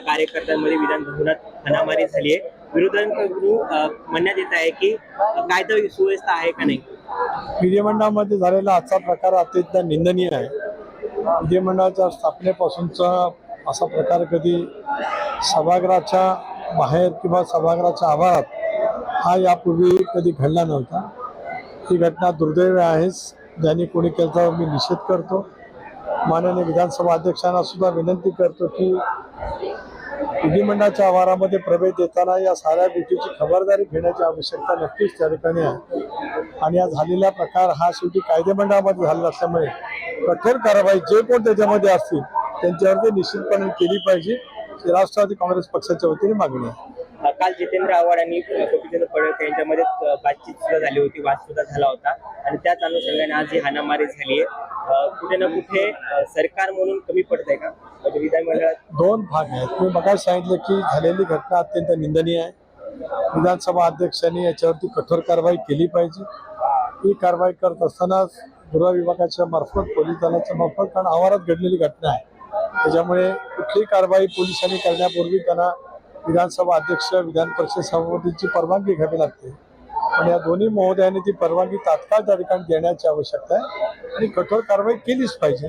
पक्षाच्या कार्यकर्त्यांमध्ये विधान भवनात हाणामारी झाली आहे. विरोधकांकडून म्हणण्यात येत आहे की कायदा सुव्यवस्था आहे का नाही? विधिमंडळामध्ये झालेला आजचा प्रकार अत्यंत निंदनीय आहे. विधिमंडळाच्या स्थापनेपासूनचा असा प्रकार कधी सभागृहाच्या बाहेर किंवा सभागृहाच्या आवारात हा यापूर्वी कधी घडला नव्हता. ही घटना दुर्दैव आहेच ज्यांनी कोणी केलं मी निषेध करतो. माननीय विधानसभा अध्यक्षांना सुद्धा विनंती करतो की विधिमंडळाच्या आवारामध्ये प्रवेश देताना या साऱ्या गोष्टीची खबरदारी घेण्याची आवश्यकता नक्कीच त्या ठिकाणी आहे. आणि या झालेला प्रकार हा शेवटी कायदेमंडळामध्ये झालेला असल्यामुळे कठोर कारवाई जे कोण त्याच्यामध्ये असतील त्यांच्यावरती निश्चितपणे केली पाहिजे. राष्ट्रवादी काँग्रेस पक्षाच्या वतीने मागणी आहे. काल जितेंद्र आव्हाड आणि गोपीचंद्र गोपीचंद यांच्यामध्ये बातचीत सुद्धा झाली होती वाद सुद्धा झाला होता. आणि त्याच अनुषंगाने आज ही हानामारी झाली आहे. कुठे ना कुठे सरकार म्हणून कमी पडत आहे का? म्हणजे विधानमंडळात दोन भाग आहेत. मी मगा सांगितलं की झालेली घटना अत्यंत निंदनीय आहे. विधानसभा अध्यक्षांनी याच्यावरती कठोर कारवाई केली पाहिजे. ही कारवाई करत असताना गृह विभागाच्या मार्फत पोलीस दलाच्या मार्फत कारण आवारात घडलेली घटना आहे. त्याच्यामुळे कुठलीही कारवाई पोलिसांनी करण्यापूर्वी त्यांना विधानसभा अध्यक्ष विधान परिषद सभापतीची परवानगी घ्यावी लागते. पण या दोन्ही महोदयांनी ती परवानगी तात्काळ त्या ठिकाणी देण्याची आवश्यकता आहे आणि कठोर कारवाई केलीच पाहिजे.